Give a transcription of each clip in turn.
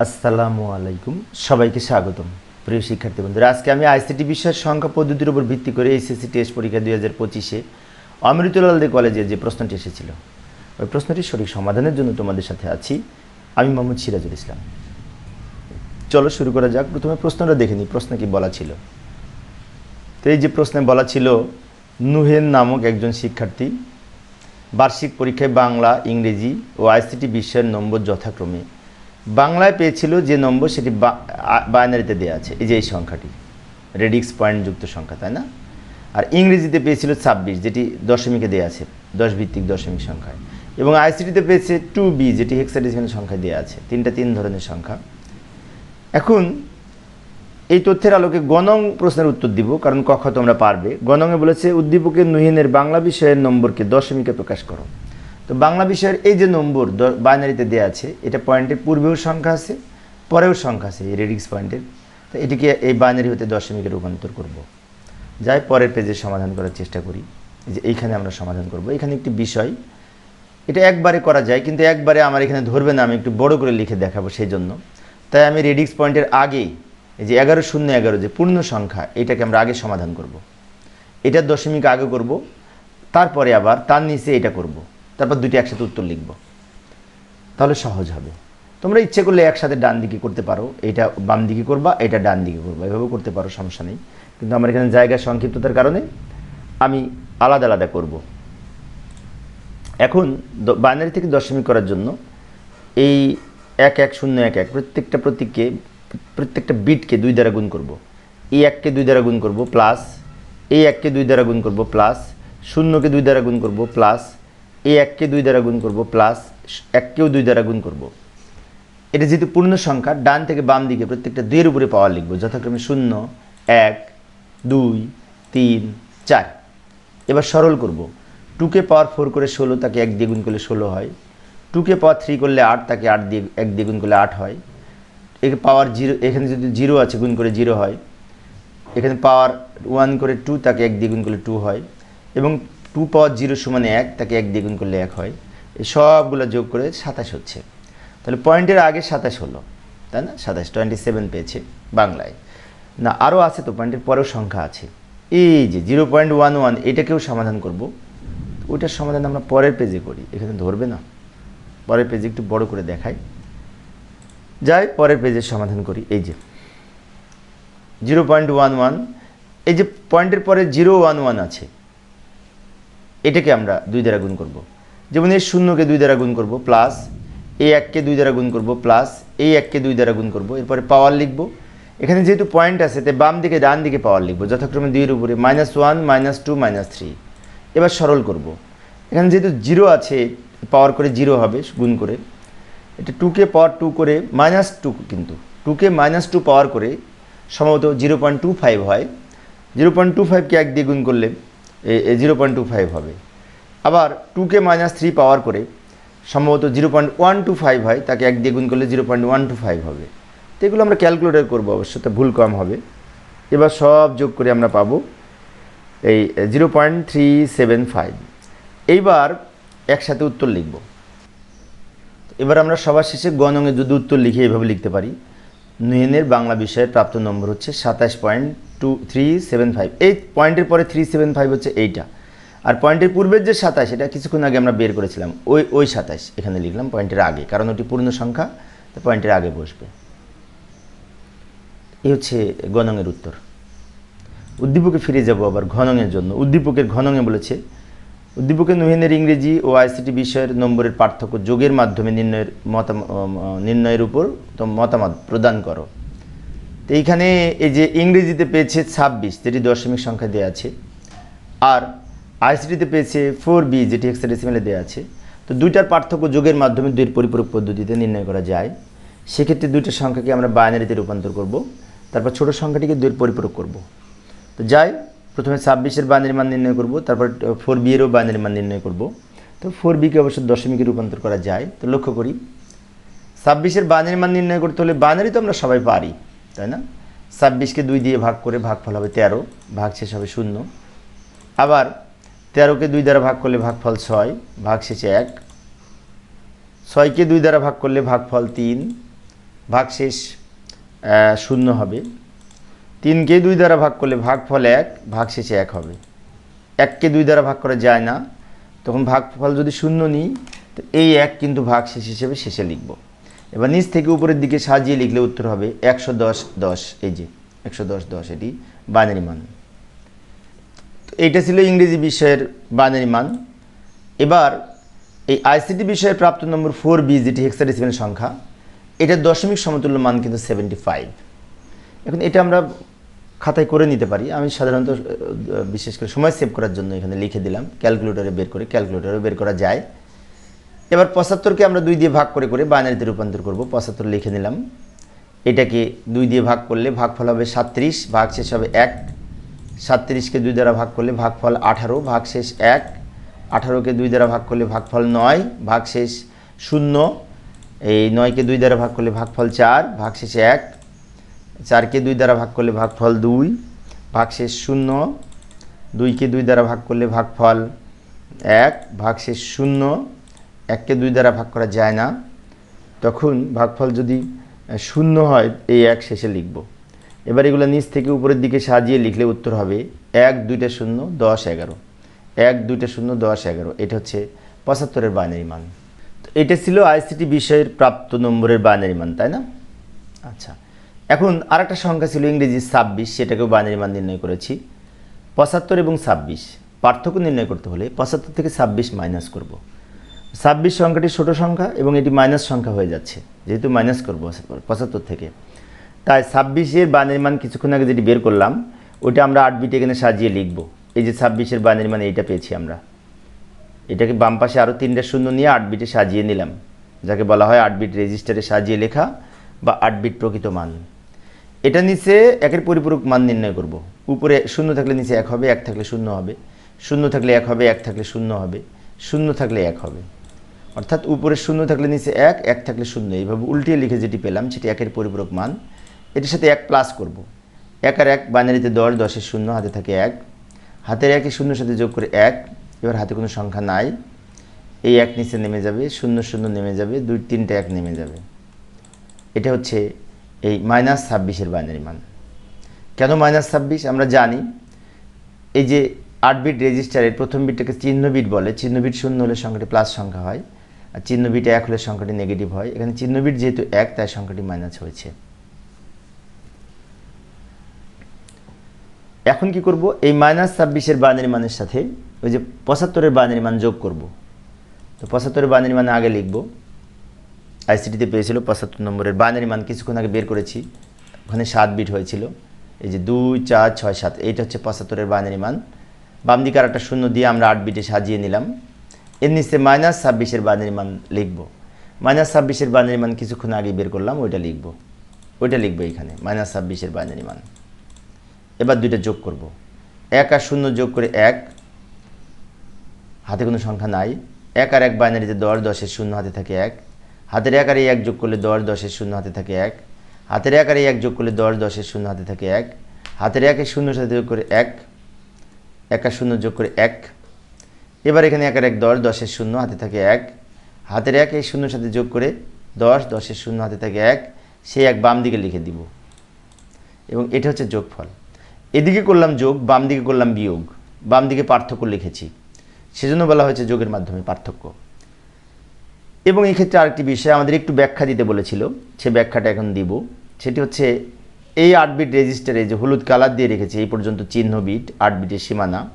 আসসালামু আলাইকুম। সবাইকে স্বাগতম। প্রিয় শিক্ষার্থী বন্ধুরা, আজকে আমি আইসিটি বিষয়ের সংখ্যা পদ্ধতির উপর ভিত্তি করে এসএসসি টেস্ট পরীক্ষা দুই হাজার পঁচিশে অমৃতলাল দে কলেজে যে প্রশ্নটি এসেছিল, ওই প্রশ্নটির সঠিক সমাধানের জন্য তোমাদের সাথে আছি আমি মোহাম্মদ সিরাজুল ইসলাম। চলো শুরু করা যাক। প্রথমে প্রশ্নটা দেখে নিই, প্রশ্ন কি বলা ছিল। তো এই যে প্রশ্নে বলা ছিল নুহেন নামক একজন শিক্ষার্থী বার্ষিক পরীক্ষায় বাংলা, ইংরেজি ও আইসিটি বিশ্বের নম্বর যথাক্রমে বাংলায় পেয়েছিল যে নম্বর সেটি বাইনারিতে দেওয়া আছে। এই যে এই সংখ্যাটি। রেডিক্স পয়েন্টযুক্ত সংখ্যা, তাই না? আর ইংরেজিতে পেয়েছিল ছাব্বিশ, যেটি দশমিকে দেওয়া আছে দশ ভিত্তিক দশমিক সংখ্যায়। এবং আইসিটিতে পেয়েছে টু বি, যেটি হেক্সাডেসিমাল সংখ্যায় দেওয়া আছে। তিনটা তিন ধরনের সংখ্যা। এখন, এই তথ্যের আলোকে গণং প্রশ্নের উত্তর দিব, কারণ কখ তোমরা পারবে। গণংয়ে বলেছে, উদ্দীপকের নুহিনের বাংলা বিষয়ের নম্বরকে দশমিকে প্রকাশ করো। তো বাংলা বিষয়ের এই যে নম্বর বাইনারিতে দেওয়া আছে, এটা পয়েন্টের পূর্বেও সংখ্যা আছে, পরেও সংখ্যা আছে এই রেডিক্স পয়েন্টের তো এটিকে এই বাইনারি হতে দশমিকে রূপান্তর করব। যাই পরের পেজে সমাধান করার চেষ্টা করি, যে এইখানে আমরা সমাধান করব এখানে একটি বিষয়, এটা একবারে করা যায়, কিন্তু একবারে আমার এখানে ধরবে না, আমি একটু বড় করে লিখে দেখাবো সেই জন্য তাই আমি রেডিক্স পয়েন্টের আগে এই যে এগারো শূন্য এগারো যে পূর্ণ সংখ্যা, এটাকে আমরা আগে সমাধান করব। এটা দশমিক আগে করব, তারপরে আবার তার নিচে এটা করব। তারপর দুটি একসাথে উত্তর লিখব। তাহলে সহজ হবে। তোমরা ইচ্ছে করলে একসাথে ডান দিকে করতে পারো। এটা বাম দিকে করবা, এটা ডান দিকে করবা। এভাবেও করতে পারো, সমস্যা নেই। কিন্তু আমার এখানে জায়গার সংক্ষিপ্ততার কারণে আমি আলাদা আলাদা করব। এখন বাইনারি থেকে দশমিক করার জন্য এই এক এক শূন্য এক এক প্রত্যেকটা প্রতীককে, প্রত্যেকটা বিটকে দুই দ্বারা গুণ করব। এই এককে দুই দ্বারা গুণ করব প্লাস, এই এককে দুই দ্বারা গুণ করব প্লাস, শূন্যকে দুই দ্বারা গুণ করব প্লাস এই এককে দুই দ্বারা গুণ করব প্লাস এককেও দুই দ্বারা গুণ করব। এটা যেহেতু পূর্ণ সংখ্যা, ডান থেকে বাম দিকে প্রত্যেকটা দুইয়ের উপরে পাওয়ার লিখব, যথাক্রমে শূন্য, এক, দুই, তিন, চার। এবার সরল করব। টুকে পাওয়ার ফোর করে ষোলো তাকে এক দিয়ে গুণ করলে ষোলো হয়। টুকে পাওয়ার থ্রি করলে আট তাকে আট দিয়ে, এক দিয়ে গুণ করলে আট হয়। একে পাওয়ার জিরো এখানে যদি জিরো আছে, গুণ করে জিরো হয়। এখানে পাওয়ার ওয়ান করে টু তাকে এক দিয়ে গুণ করলে টু হয়। এবং টু পাওয়ার জিরো সমানে এক, তাকে এক দিয়ে গুণ করলে এক হয়। এই সবগুলো যোগ করে সাতাশ হচ্ছে। তাহলে পয়েন্টের আগে সাতাশ হলো, তাই না? সাতাশ টোয়েন্টি সেভেন পেয়েছে বাংলায়। না আরও আছে তো, পয়েন্টের পরেও সংখ্যা আছে। এই যে জিরো পয়েন্ট ওয়ান ওয়ান, এটাকেও সমাধান করব। ওইটার সমাধান আমরা পরের পেজে করি। এখানে ধরবে না। পরের পেজে একটু বড় করে দেখাই। যাই, পরের পেজের সমাধান করি। এই যে জিরো পয়েন্ট ওয়ান ওয়ান, এই যে পয়েন্টের পরে জিরো ওয়ান ওয়ান আছে এটাকে আমরা দুই দ্বারা গুণ করব। যেমন এই শূন্যকে দুই দ্বারা গুণ করব প্লাস এই এককে দুই দ্বারা গুণ করব প্লাস এই এককে দুই দ্বারা গুণ করব। এরপরে পাওয়ার লিখব। এখানে যেহেতু পয়েন্ট আছে, তাই বাম দিকে, ডান দিকে পাওয়ার লিখব। যথাক্রমে দুইয়ের উপরে minus one minus two minus three এবার সরল করব। এখানে যেহেতু জিরো আছে পাওয়ার করে জিরো হবে, গুণ করে। এটা টুকে পাওয়ার টু করে মাইনাস টু কিন্তু। টুকে মাইনাস টু পাওয়ার করে, সম্ভবত জিরো পয়েন্ট টু ফাইভ হয়। জিরো পয়েন্ট টু ফাইভকে এক দিয়ে গুণ করলে জিরো পয়েন্ট টু ফাইভ হবে। আবার টুকে মাইনাস থ্রি পাওয়ার করে সম্ভবত zero point one two five হয়, তাকে এক দিয়ে গুণ করলে zero point one two five হবে। তো এগুলো আমরা ক্যালকুলেটার করব অবশ্য, তো ভুল কম হবে। এবার সব যোগ করে আমরা পাবো এই zero point three seven five এইবার একসাথে উত্তর লিখব। এবার আমরা সবার শেষে গণঙে যদি উত্তর লিখে এইভাবে লিখতে পারি নুয়েনের বাংলা বিষয়ের প্রাপ্ত নম্বর হচ্ছে সাতাশ point two three seven five এই পয়েন্টের পরে থ্রি সেভেন ফাইভ হচ্ছে এইটা। আর পয়েন্টের পূর্বের যে সাতাশ, এটা কিছুক্ষণ আগে আমরা বের করেছিলাম। ওই ওই সাতাশ এখানে লিখলাম পয়েন্টের আগে, কারণ ওটি পূর্ণ সংখ্যা, তো পয়েন্টের আগে বসবে। এই হচ্ছে গণঙের উত্তর। উদ্দীপকে ফিরে যাব আবার ঘনঙের জন্য। উদ্দীপকের ঘনঙে বলেছে উদ্দীপকের নুহিনের ইংরেজি ও আইসিটি বিষয়ের নম্বরের পার্থক্য যোগের মাধ্যমে নির্ণয়ের মতাম নির্ণয়ের উপর তো, মতামত প্রদান করো। তো এইখানে এই যে ইংরেজিতে পেয়েছে ছাব্বিশ, যেটি দশমিক সংখ্যা দেওয়া আছে। আর আইসিটিতে পেয়েছে ফোর বি, যেটি হেক্সাডেসিমেলে দেওয়া আছে। তো দুইটার পার্থক্য যোগের মাধ্যমে দুইয়ের পরিপূরক পদ্ধতিতে নির্ণয় করা যায়। সেক্ষেত্রে দুইটা সংখ্যাকে আমরা বাইনারিতে রূপান্তর করব। তারপর ছোট সংখ্যাটিকে দুইয়ের পরিপূরক করব। তো যাই, প্রথমে ছাব্বিশের বাইনারি মান নির্ণয় করব, তারপর ফোর বি এরও বাইনারি মান নির্ণয় করব। তো ফোর বিকে অবশ্য দশমিকে রূপান্তর করা যায়। তো লক্ষ্য করি, ছাব্বিশের বাইনারি মান নির্ণয় করতে হলে বাইনারি তো আমরা সবাই পারি। তাই না? ছাব্বিশকে দুই দিয়ে ভাগ করে ভাগফল হবে তেরো, ভাগ শেষ হবে শূন্য। আবার তেরোকে দুই দ্বারা ভাগ করলে ভাগফল ছয়, ভাগ শেষে এক। ছয়কে দুই দ্বারা ভাগ করলে ভাগফল তিন ভাগশেষ শূন্য হবে। তিনকে দুই দ্বারা ভাগ করলে ভাগফল এক, ভাগ ভাগশেষে এক হবে। এককে দুই দ্বারা ভাগ করা যায় না। তখন ভাগফল যদি শূন্য নিই, তো এই এক কিন্তু ভাগশেষ হিসেবে শেষে লিখব। এবার নিচ থেকে উপরের দিকে সাজিয়ে লিখলে উত্তর হবে একশো দশ দশ, এই যে একশো দশ দশ, এটি বাইনারি মান। তো এইটা ছিল ইংরেজি বিষয়ের বাইনারি মান। এবার এই আইসিটি বিষয়ে প্রাপ্ত নম্বর ফোর বি, যেটি হেক্সাডেসিমেল সংখ্যা এটার দশমিক সমতুল্য মান কিন্তু সেভেন্টি ফাইভ এখন এটা আমরা খাতায় করে নিতে পারি। আমি সাধারণত বিশেষ করে সময় সেভ করার জন্য এখানে লিখে দিলাম। ক্যালকুলেটরে বের করে ক্যালকুলেটরে বের করা যায়। এবার পঁচাত্তরকে আমরা দুই দিয়ে ভাগ করে করে বাইনারিতে রূপান্তর করব, পঁচাত্তর লিখে নিলাম। এটাকে দুই দিয়ে ভাগ করলে ভাগফল হবে সাতত্রিশ ভাগ শেষ হবে এক। সাতত্রিশকে দুই দ্বারা ভাগ করলে ভাগফল আঠারো ভাগ শেষ এক। আঠারোকে দুই দ্বারা ভাগ করলে ভাগফল নয় ভাগ শেষ শূন্য। এই নয়কে দুই দ্বারা ভাগ করলে ভাগফল চার ভাগ শেষে এক। চারকে দুই দ্বারা ভাগ করলে ভাগফল দুই, ভাগশেষ শূন্য। দুইকে দুই দ্বারা ভাগ করলে ভাগফল এক, ভাগশেষ শূন্য। এককে দুই দ্বারা ভাগ করা যায় না। তখন ভাগফল যদি শূন্য হয়, এই এক শেষে লিখব। এবার এগুলো নিচ থেকে উপরের দিকে সাজিয়ে লিখলে উত্তর হবে এক, দুইটা শূন্য, দশ, এগারো। এক, দুইটা শূন্য, দশ, এগারো। এটা হচ্ছে পঁচাত্তরের বাইনারি মান। তো এটা ছিল আইসিটি বিষয়ের প্রাপ্ত নম্বরের বাইনারি মান, তাই না? আচ্ছা। এখন আরেকটা সংখ্যা ছিল ইংরেজি ছাব্বিশ, সেটাকেও বাইনারি মান নির্ণয় করেছি। পঁচাত্তর এবং ছাব্বিশ। পার্থক্য নির্ণয় করতে হলে পঁচাত্তর থেকে ছাব্বিশ মাইনাস করব। ছাব্বিশ সংখ্যাটি ছোট সংখ্যা এবং এটি মাইনাস সংখ্যা হয়ে যাচ্ছে, যেহেতু মাইনাস করব পঁচাত্তর থেকে। তাই ছাব্বিশের বানের মান কিছুক্ষণ আগে যেটি বের করলাম, ওইটা আমরা আট বিট এখানে সাজিয়ে লিখব। এই যে ছাব্বিশের বানের মান এইটা পেয়েছি আমরা। এটাকে বাম পাশে আরও তিনটা শূন্য নিয়ে আট বিটে সাজিয়ে নিলাম, যাকে বলা হয় আট বিট রেজিস্টারে সাজিয়ে লেখা বা আট বিট প্রকৃত মান। এটা নিচে একের পরিপূরক মান নির্ণয় করব। উপরে শূন্য থাকলে নিচে এক হবে, এক থাকলে শূন্য হবে। শূন্য থাকলে এক হবে, এক থাকলে শূন্য হবে। শূন্য থাকলে এক হবে। অর্থাৎ উপরে শূন্য থাকলে নিচে এক এক থাকলে শূন্য। এইভাবে উল্টিয়ে লিখে যেটি পেলাম, সেটি একের পরিপূরক মান। এটির সাথে এক প্লাস করব। এক আর এক বাইনারিতে দশ দশের শূন্য, হাতে থাকে এক। হাতের একে শূন্যর সাথে যোগ করে এক। এবার হাতে কোনো সংখ্যা নাই। এই এক নিচে নেমে যাবে, শূন্য শূন্য নেমে যাবে, দুই, তিনটে এক নেমে যাবে। এটা হচ্ছে এই মাইনাস ছাব্বিশের বাইনারি মান। কেন মাইনাস ছাব্বিশ? আমরা জানি এই যে আট বিট রেজিস্টারের প্রথম বিটটাকে চিহ্ন বিট বলে, চিহ্ন বিট শূন্য হলে সংখ্যাটি প্লাস সংখ্যা হয়। আর চিহ্ন বিট এক হলে সংখ্যাটি নেগেটিভ হয়। এখানে চিহ্ন বিট যেহেতু এক, তাই সংখ্যাটি মাইনাস হয়েছে। এখন কি করব? এই মাইনাস ছাব্বিশের বাইনারি মানের সাথে ওই যে পঁচাত্তরের বাইনারি মান যোগ করব। তো পঁচাত্তরের বাইনারি মান আগে লিখব। আইসিটিতে পেয়েছিল পঁচাত্তর নম্বরের বাইনারি মান। কিছুক্ষণ আগে বের করেছি। ওখানে সাত বিট হয়েছিল। এই যে দুই, চার, ছয়, সাত, এইটা হচ্ছে পঁচাত্তরের বাইনারি মান। বাম দিকে আর একটা শূন্য দিয়ে আমরা আট বিটে সাজিয়ে নিলাম। এর নিচে মাইনাস ছাব্বিশের বাইনারি মান লিখব। মাইনাস ছাব্বিশের বাইনারি মান কিছুক্ষণ আগে বের করলাম, ওইটা লিখব। ওইটা লিখব এখানে মাইনাস ছাব্বিশের বাইনারি মান। এবার দুইটা যোগ করব। এক আর শূন্য যোগ করে এক, হাতে কোনো সংখ্যা নাই। এক আর এক বাইনারিতে দশ, দশের শূন্য হাতে থাকে এক। হাতের এক আর এক যোগ করলে দশ, দশের শূন্য হাতে থাকে এক। হাতের এক আর এক যোগ করলে দশ, দশের শূন্য হাতে থাকে এক। হাতের একের শূন্যর সাথে যোগ করে এক। এক আর শূন্য যোগ করে এক। এবার এখানে এক এক দশ, দশের শূন্য, হাতে থাকে এক। হাতের এক, এই শূন্যর সাথে যোগ করে দশ, দশের শূন্য, হাতে থাকে এক। সেই এক বাম দিকে লিখে দিব। এবং এটা হচ্ছে যোগফল। এদিকে করলাম যোগ, বাম দিকে করলাম বিয়োগ। বাম দিকে পার্থক্য লিখেছি। সেজন্য বলা হয়েছে যোগের মাধ্যমে পার্থক্য। এবং এই ক্ষেত্রে আরেকটি বিষয় আমাদের একটু ব্যাখ্যা দিতে বলেছিল। সে ব্যাখ্যাটা এখন দিব। সেটি হচ্ছে এই আট বিট রেজিস্টারে যে হলুদ কালার দিয়ে রেখেছে, এই পর্যন্ত চিহ্ন বিট আট বিটের সীমানা।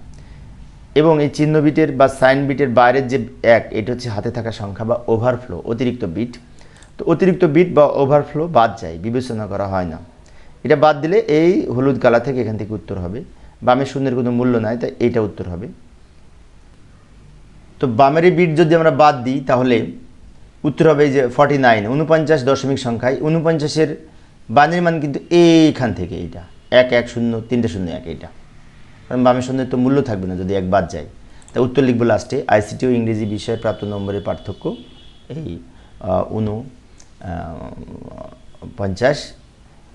এবং এই চিহ্ন বিটের বা সাইন বিটের বাইরের যে এক, এটা হচ্ছে হাতে থাকা সংখ্যা বা ওভারফ্লো অতিরিক্ত বিট। তো অতিরিক্ত বিট বা ওভারফ্লো বাদ যায়, বিবেচনা করা হয় না। এটা বাদ দিলে এই হলুদ কালার থেকে এখান থেকে উত্তর হবে। বামে শূন্যের কোনো মূল্য নাই, তাই এইটা উত্তর হবে। তো বামের বিট যদি আমরা বাদ দিই, তাহলে উত্তর হবে যে ফর্টি নাইন উনপঞ্চাশ দশমিক সংখ্যায়, উনপঞ্চাশের বানের মান কিন্তু এইখান থেকে এইটা, এক এক, শূন্য, তিনটে শূন্য, এক, এইটা। কারণ বামের শূন্যের তো মূল্য থাকবে না যদি এক বাদ যায়। তা উত্তর লিখব লাস্টে আইসিটি ও ইংরেজি বিষয়ে প্রাপ্ত নম্বরের পার্থক্য এই উনু পঞ্চাশ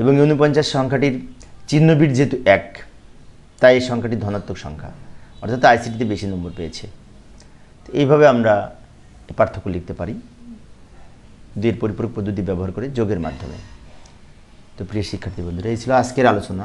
এবং উনপঞ্চাশ সংখ্যাটির চিহ্নবিট যেহেতু এক, তাই এই সংখ্যাটি ধনাত্মক সংখ্যা। অর্থাৎ আইসিটিতে বেশি নম্বর পেয়েছে। তো এইভাবে আমরা পার্থক্য লিখতে পারি। দুইয়ের পরিপূরক পদ্ধতি ব্যবহার করে যোগের মাধ্যমে। তো প্রিয় শিক্ষার্থী বন্ধুরা, এই ছিল আজকের আলোচনা।